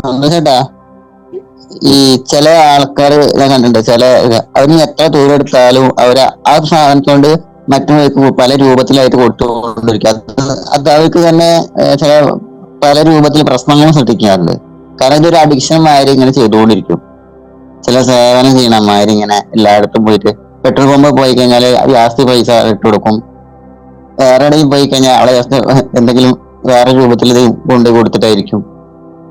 സന്തോഷേട്ടാ ഈ ചില ആൾക്കാർ ഞാൻ കണ്ടിട്ടുണ്ട് ചില അവന് എത്ര തൊഴിൽ എടുത്താലും അവർ ആ സാധനം കൊണ്ട് മറ്റുള്ളവർക്ക് പല രൂപത്തിലായിട്ട് കൊടുത്തുകൊണ്ടിരിക്കും. അത് അത് അവർക്ക് തന്നെ ചില പല രൂപത്തിൽ പ്രശ്നങ്ങളും സൃഷ്ടിക്കാറുണ്ട്. കാരണം ഇതൊരു അഡിക്ഷൻ മാതിരി ഇങ്ങനെ ചെയ്തുകൊണ്ടിരിക്കും. ചില സേവനം ചെയ്യണമാതിരി ഇങ്ങനെ എല്ലായിടത്തും പോയിട്ട് പെട്രോൾ പമ്പ് പോയി കഴിഞ്ഞാൽ ജാസ്തി പൈസ ഇട്ട് കൊടുക്കും. വേറെ എവിടെയും പോയി കഴിഞ്ഞാൽ അവിടെ എന്തെങ്കിലും വേറെ രൂപത്തിൽ ഇത് കൊണ്ട് കൊടുത്തിട്ടായിരിക്കും.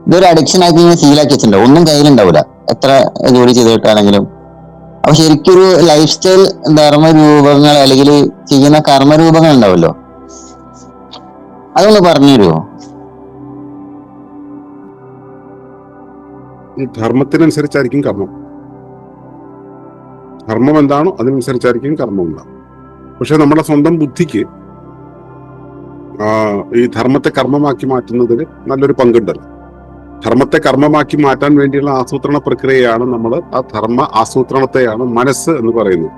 ഇതൊരു അഡിക്ഷൻ ആക്കി ഇങ്ങനെ ശീലാക്കി വെച്ചിട്ടുണ്ടാവും ഒന്നും കയ്യിലുണ്ടാവില്ല എത്ര ജോലി ചെയ്തിട്ടാണെങ്കിലും അപ്പൊ ശരിക്കും ലൈഫ് സ്റ്റൈൽ ധർമ്മരൂപങ്ങൾ അല്ലെങ്കിൽ ചെയ്യുന്ന കർമ്മരൂപങ്ങൾ ഉണ്ടാവല്ലോ. അതൊന്ന് പറഞ്ഞു തരുമോ? ധർമ്മത്തിനനുസരിച്ചായിരിക്കും കർമ്മം. ധർമ്മം എന്താണോ അതിനനുസരിച്ചായിരിക്കും കർമ്മം ഉണ്ടാവും. പക്ഷെ നമ്മുടെ സ്വന്തം ബുദ്ധിക്ക് ഈ ധർമ്മത്തെ കർമ്മമാക്കി മാറ്റുന്നതിന് നല്ലൊരു പങ്കുണ്ടല്ലോ. ധർമ്മത്തെ കർമ്മമാക്കി മാറ്റാൻ വേണ്ടിയുള്ള ആസൂത്രണ പ്രക്രിയയാണ് നമ്മൾ ആ ധർമ്മ ആസൂത്രണത്തെയാണ് മനസ്സ് എന്ന് പറയുന്നത്.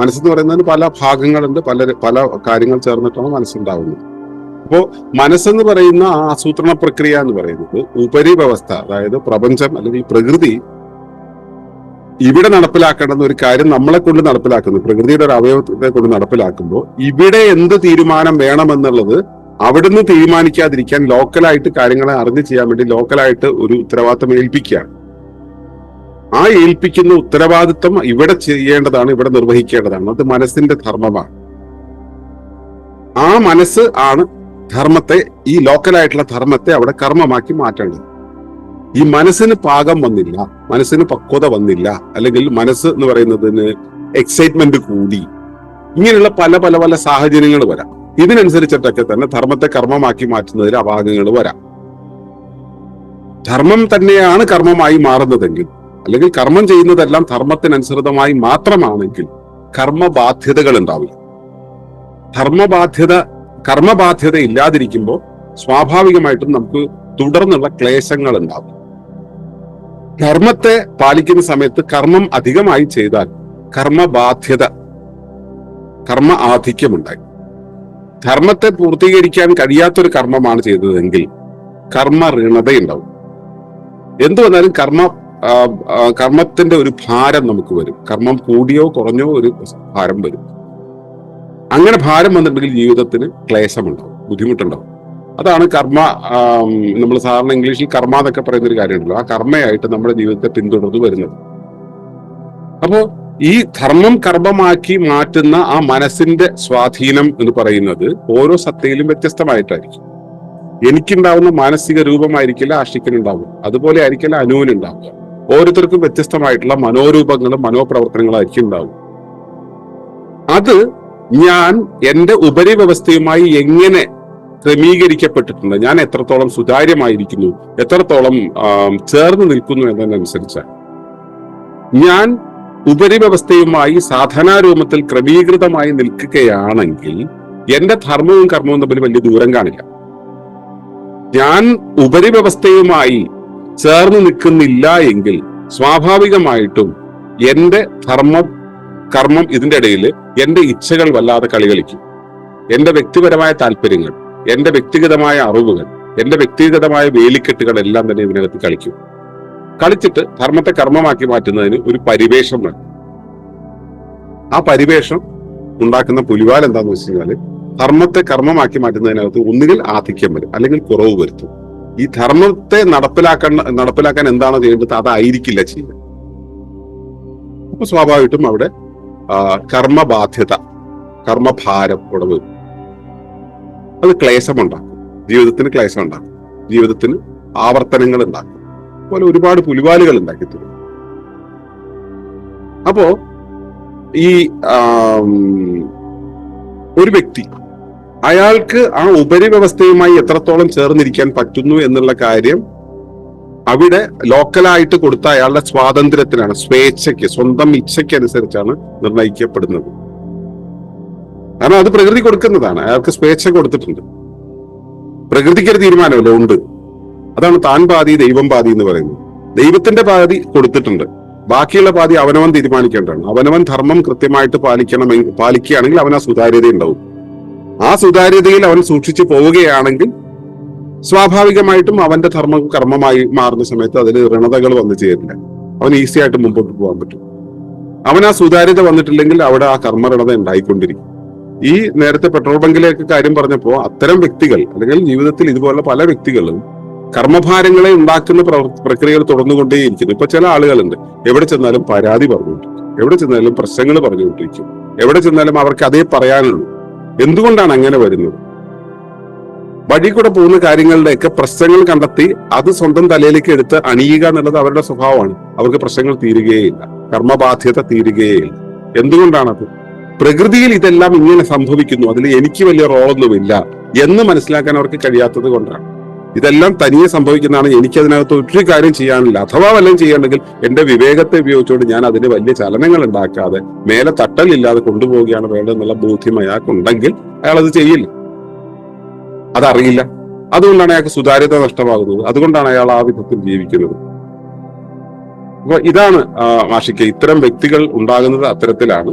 മനസ്സെന്ന് പറയുന്നതിന് പല ഭാഗങ്ങളുണ്ട് പല പല കാര്യങ്ങൾ ചേർന്നിട്ടാണ് മനസ്സുണ്ടാവുന്നത്. അപ്പോ മനസ്സെന്ന് പറയുന്ന ആ ആസൂത്രണ പ്രക്രിയ എന്ന് പറയുന്നത് ഉപരി വ്യവസ്ഥ അതായത് പ്രപഞ്ചം അല്ലെങ്കിൽ പ്രകൃതി ഇവിടെ നടപ്പിലാക്കേണ്ടുന്ന ഒരു കാര്യം നമ്മളെ കൊണ്ട് നടപ്പിലാക്കുന്നു. പ്രകൃതിയുടെ ഒരു അവയവത്തെ കൊണ്ട് നടപ്പിലാക്കുമ്പോൾ ഇവിടെ എന്ത് തീരുമാനം വേണമെന്നുള്ളത് അവിടുന്ന് തീരുമാനിക്കാതിരിക്കാൻ ലോക്കലായിട്ട് കാര്യങ്ങളെ അറിഞ്ഞു ചെയ്യാൻ വേണ്ടി ലോക്കലായിട്ട് ഒരു ഉത്തരവാദിത്തം ഏൽപ്പിക്കുകയാണ്. ആ ഏൽപ്പിക്കുന്ന ഉത്തരവാദിത്വം ഇവിടെ ചെയ്യേണ്ടതാണ് ഇവിടെ നിർവഹിക്കേണ്ടതാണ്. അത് മനസ്സിന്റെ ധർമ്മമാണ്. ആ മനസ്സ് ആണ് ധർമ്മത്തെ ഈ ലോക്കലായിട്ടുള്ള ധർമ്മത്തെ അവിടെ കർമ്മമാക്കി മാറ്റേണ്ടത്. ഈ മനസ്സിന് പാകം വന്നില്ല മനസ്സിന് പക്വത വന്നില്ല അല്ലെങ്കിൽ മനസ്സ് എന്ന് പറയുന്നതിന് എക്സൈറ്റ്മെന്റ് കൂടി. ഇങ്ങനെയുള്ള പല പല പല സാഹചര്യങ്ങൾ വരാം. ഇതിനനുസരിച്ചിട്ടൊക്കെ തന്നെ ധർമ്മത്തെ കർമ്മമാക്കി മാറ്റുന്നതിൽ അപാകങ്ങൾ വരാം. ധർമ്മം തന്നെയാണ് കർമ്മമായി മാറുന്നതെങ്കിൽ അല്ലെങ്കിൽ കർമ്മം ചെയ്യുന്നതെല്ലാം ധർമ്മത്തിനനുസൃതമായി മാത്രമാണെങ്കിൽ കർമ്മബാധ്യതകൾ ഉണ്ടാവില്ല. ധർമ്മബാധ്യത കർമ്മബാധ്യത ഇല്ലാതിരിക്കുമ്പോൾ സ്വാഭാവികമായിട്ടും നമുക്ക് തുടർന്നുള്ള ക്ലേശങ്ങൾ ഉണ്ടാവും. ധർമ്മത്തെ പാലിക്കുന്ന സമയത്ത് കർമ്മം അധികമായി ചെയ്താൽ കർമ്മബാധ്യത കർമ്മ ആധിക്യമുണ്ടായി ധർമ്മത്തെ പൂർത്തീകരിക്കാൻ കഴിയാത്തൊരു കർമ്മമാണ് ചെയ്തതെങ്കിൽ കർമ്മ ഋണതയുണ്ടാവും. എന്തു വന്നാലും കർമ്മ കർമ്മത്തിന്റെ ഒരു ഭാരം നമുക്ക് വരും. കർമ്മം കൂടിയോ കുറഞ്ഞോ ഒരു ഭാരം വരും. അങ്ങനെ ഭാരം വന്നിട്ടുണ്ടെങ്കിൽ ജീവിതത്തിന് ക്ലേശമുണ്ടാവും ബുദ്ധിമുട്ടുണ്ടാവും. അതാണ് കർമ്മ നമ്മൾ സാധാരണ ഇംഗ്ലീഷിൽ കർമ്മ എന്നൊക്കെ പറയുന്ന ഒരു കാര്യമുണ്ടല്ലോ. ആ കർമ്മയായിട്ട് നമ്മുടെ ജീവിതത്തെ പിന്തുടർന്നു വരുന്നത്. അപ്പോ ഈ ധർമ്മം കർമ്മമാക്കി മാറ്റുന്ന ആ മനസ്സിന്റെ സ്വാധീനം എന്ന് പറയുന്നത് ഓരോ സത്തയിലും വ്യത്യസ്തമായിട്ടായിരിക്കും. എനിക്കുണ്ടാവുന്ന മാനസിക രൂപമായിരിക്കില്ല ആഷിക്കനുണ്ടാവുക. അതുപോലെ ആയിരിക്കില്ല അനുവിനുണ്ടാവുക. ഓരോരുത്തർക്കും വ്യത്യസ്തമായിട്ടുള്ള മനോരൂപങ്ങളും മനോപ്രവർത്തനങ്ങളായിരിക്കും ഉണ്ടാവും അത് ഞാൻ എന്റെ ഉപരിവ്യവസ്ഥയുമായി എങ്ങനെ ക്രമീകരിക്കപ്പെട്ടിട്ടുണ്ട് ഞാൻ എത്രത്തോളം സുതാര്യമായിരിക്കുന്നു എത്രത്തോളം ചേർന്ന് നിൽക്കുന്നു എന്നതിനനുസരിച്ചാണ്. ഞാൻ ഉപരിവ്യവസ്ഥയുമായി സാധനാരൂപത്തിൽ ക്രമീകൃതമായി നിൽക്കുകയാണെങ്കിൽ എന്റെ ധർമ്മവും കർമ്മവും തമ്മിൽ വലിയ ദൂരം കാണില്ല. ഞാൻ ഉപരിവ്യവസ്ഥയുമായി ചേർന്ന് നിൽക്കുന്നില്ല എങ്കിൽ സ്വാഭാവികമായിട്ടും എന്റെ ധർമ്മം കർമ്മം ഇതിന്റെ ഇടയിൽ എന്റെ ഇച്ഛകൾ വല്ലാതെ കളി കളിക്കും എന്റെ വ്യക്തിപരമായ താല്പര്യങ്ങൾ എന്റെ വ്യക്തിഗതമായ അറിവുകൾ എന്റെ വ്യക്തിഗതമായ വേലിക്കെട്ടുകൾ എല്ലാം തന്നെ ഇതിനകത്ത് കളിക്കും. കളിച്ചിട്ട് ധർമ്മത്തെ കർമ്മമാക്കി മാറ്റുന്നതിന് ഒരു പരിവേഷം വേണം. ആ പരിവേഷം ഉണ്ടാക്കുന്ന പുലിവാൽ എന്താന്ന് വെച്ച് കഴിഞ്ഞാൽ ധർമ്മത്തെ കർമ്മമാക്കി മാറ്റുന്നതിനകത്ത് ഒന്നുകിൽ ആധിക്യം വരും അല്ലെങ്കിൽ കുറവ് വരുത്തും. ഈ ധർമ്മത്തെ നടപ്പിലാക്കാൻ നടപ്പിലാക്കാൻ എന്താണോ ചെയ്യേണ്ടത്? അതായിരിക്കില്ല ചെയ്യുക അപ്പൊ സ്വാഭാവികമായിട്ടും അവിടെ കർമ്മബാധ്യത കർമ്മഭാരം വരും. അത് ക്ലേശമുണ്ടാക്കും ജീവിതത്തിന് ക്ലേശം ഉണ്ടാക്കും. ജീവിതത്തിന് ആവർത്തനങ്ങൾ ഉണ്ടാക്കും. അതുപോലെ ഒരുപാട് പുലിവാലുകൾ ഉണ്ടാക്കി തരും. അപ്പോ ഈ ഒരു വ്യക്തി അയാൾക്ക് ആ ഉപരിവ്യവസ്ഥയുമായി എത്രത്തോളം ചേർന്നിരിക്കാൻ പറ്റുന്നു എന്നുള്ള കാര്യം അവിടെ ലോക്കലായിട്ട് കൊടുത്ത അയാളുടെ സ്വാതന്ത്ര്യത്തിനാണ് സ്വേച്ഛയ്ക്ക് സ്വന്തം ഇച്ഛയ്ക്ക് അനുസരിച്ചാണ് നിർണയിക്കപ്പെടുന്നത്. കാരണം അത് പ്രകൃതി കൊടുക്കുന്നതാണ്. അയാൾക്ക് സ്വേച്ഛ കൊടുത്തിട്ടുണ്ട്. പ്രകൃതിക്ക് ഒരു തീരുമാനമല്ല ഉണ്ട്. അതാണ് താൻ പാതി ദൈവം പാതി എന്ന് പറയുന്നത്. ദൈവത്തിന്റെ പാതി കൊടുത്തിട്ടുണ്ട്. ബാക്കിയുള്ള പാതി അവനവൻ തീരുമാനിക്കേണ്ടതാണ്. അവനവൻ ധർമ്മം കൃത്യമായിട്ട് പാലിക്കണമെങ്കിൽ പാലിക്കുകയാണെങ്കിൽ അവൻ ആ സുതാര്യത ഉണ്ടാവും ആ സുതാര്യതയിൽ അവൻ സൂക്ഷിച്ചു പോവുകയാണെങ്കിൽ സ്വാഭാവികമായിട്ടും അവന്റെ ധർമ്മ കർമ്മമായി മാറുന്ന സമയത്ത് അതിൽ ഋണതകൾ വന്നു ചേരില്ല. അവൻ ഈസി ആയിട്ട് മുമ്പോട്ട് പോകാൻ പറ്റും. അവൻ ആ സുതാര്യത വന്നിട്ടില്ലെങ്കിൽ അവിടെ ആ കർമ്മരണത ഉണ്ടായിക്കൊണ്ടിരിക്കും. ഈ നേരത്തെ പെട്രോൾ ബങ്കിലേക്ക് കാര്യം പറഞ്ഞപ്പോൾ അത്തരം വ്യക്തികൾ അല്ലെങ്കിൽ ജീവിതത്തിൽ ഇതുപോലുള്ള പല വ്യക്തികളും കർമ്മഭാരങ്ങളെ ഉണ്ടാക്കുന്ന പ്രക്രിയകൾ തുടർന്നുകൊണ്ടേയിരിക്കുന്നു. ഇപ്പൊ ചില ആളുകളുണ്ട്. എവിടെ ചെന്നാലും പരാതി പറഞ്ഞുകൊണ്ടിരിക്കും. എവിടെ ചെന്നാലും പ്രശ്നങ്ങൾ പറഞ്ഞുകൊണ്ടിരിക്കും. എവിടെ ചെന്നാലും അവർക്ക് അതേ പറയാനുള്ളൂ. എന്തുകൊണ്ടാണ് അങ്ങനെ വരുന്നത്? വഴി കൂടെ പോകുന്ന കാര്യങ്ങളുടെയൊക്കെ പ്രശ്നങ്ങൾ കണ്ടെത്തി അത് സ്വന്തം തലയിലേക്ക് എടുത്ത് അണിയുക എന്നുള്ളത് അവരുടെ സ്വഭാവമാണ്. അവർക്ക് പ്രശ്നങ്ങൾ തീരുകയില്ല കർമ്മബാധ്യത തീരുകയില്ല എന്തുകൊണ്ടാണത്? പ്രകൃതിയിൽ ഇതെല്ലാം ഇങ്ങനെ സംഭവിക്കുന്നു. അതിൽ എനിക്ക് വലിയ റോളൊന്നുമില്ല എന്ന് മനസ്സിലാക്കാൻ അവർക്ക് കഴിയാത്തത് കൊണ്ടാണ്. ഇതെല്ലാം തനിയെ സംഭവിക്കുന്നതാണ്. എനിക്ക് അതിനകത്ത് ഒരു കാര്യം ചെയ്യാനില്ല. അഥവാ വല്ലതും ചെയ്യണമെങ്കിൽ എന്റെ വിവേകത്തെ ഉപയോഗിച്ചുകൊണ്ട് ഞാൻ അതിന് വലിയ ചലനങ്ങൾ ഉണ്ടാക്കാതെ മേലെ തട്ടലില്ലാതെ കൊണ്ടുപോവുകയാണ് വേണ്ടതെന്നുള്ള ബോധ്യം അയാൾക്കുണ്ടെങ്കിൽ അയാൾ അത് ചെയ്യില്ല. അതറിയില്ല. അതുകൊണ്ടാണ് അയാൾക്ക് സുതാര്യത നഷ്ടമാകുന്നത്. അതുകൊണ്ടാണ് അയാൾ ആ വിധത്തിൽ ജീവിക്കുന്നത്. അപ്പൊ ഇതാണ് മാഷിക്ക് ഇത്തരം വ്യക്തികൾ ഉണ്ടാകുന്നത് അത്തരത്തിലാണ്.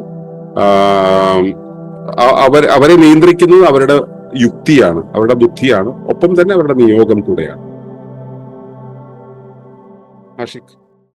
അവർ അവരെ നിയന്ത്രിക്കുന്നത് അവരുടെ യുക്തിയാണ് അവരുടെ ബുദ്ധിയാണ് ഒപ്പം തന്നെ അവരുടെ നിയോഗം കൂടെയാണ്. ആഷിഖ്.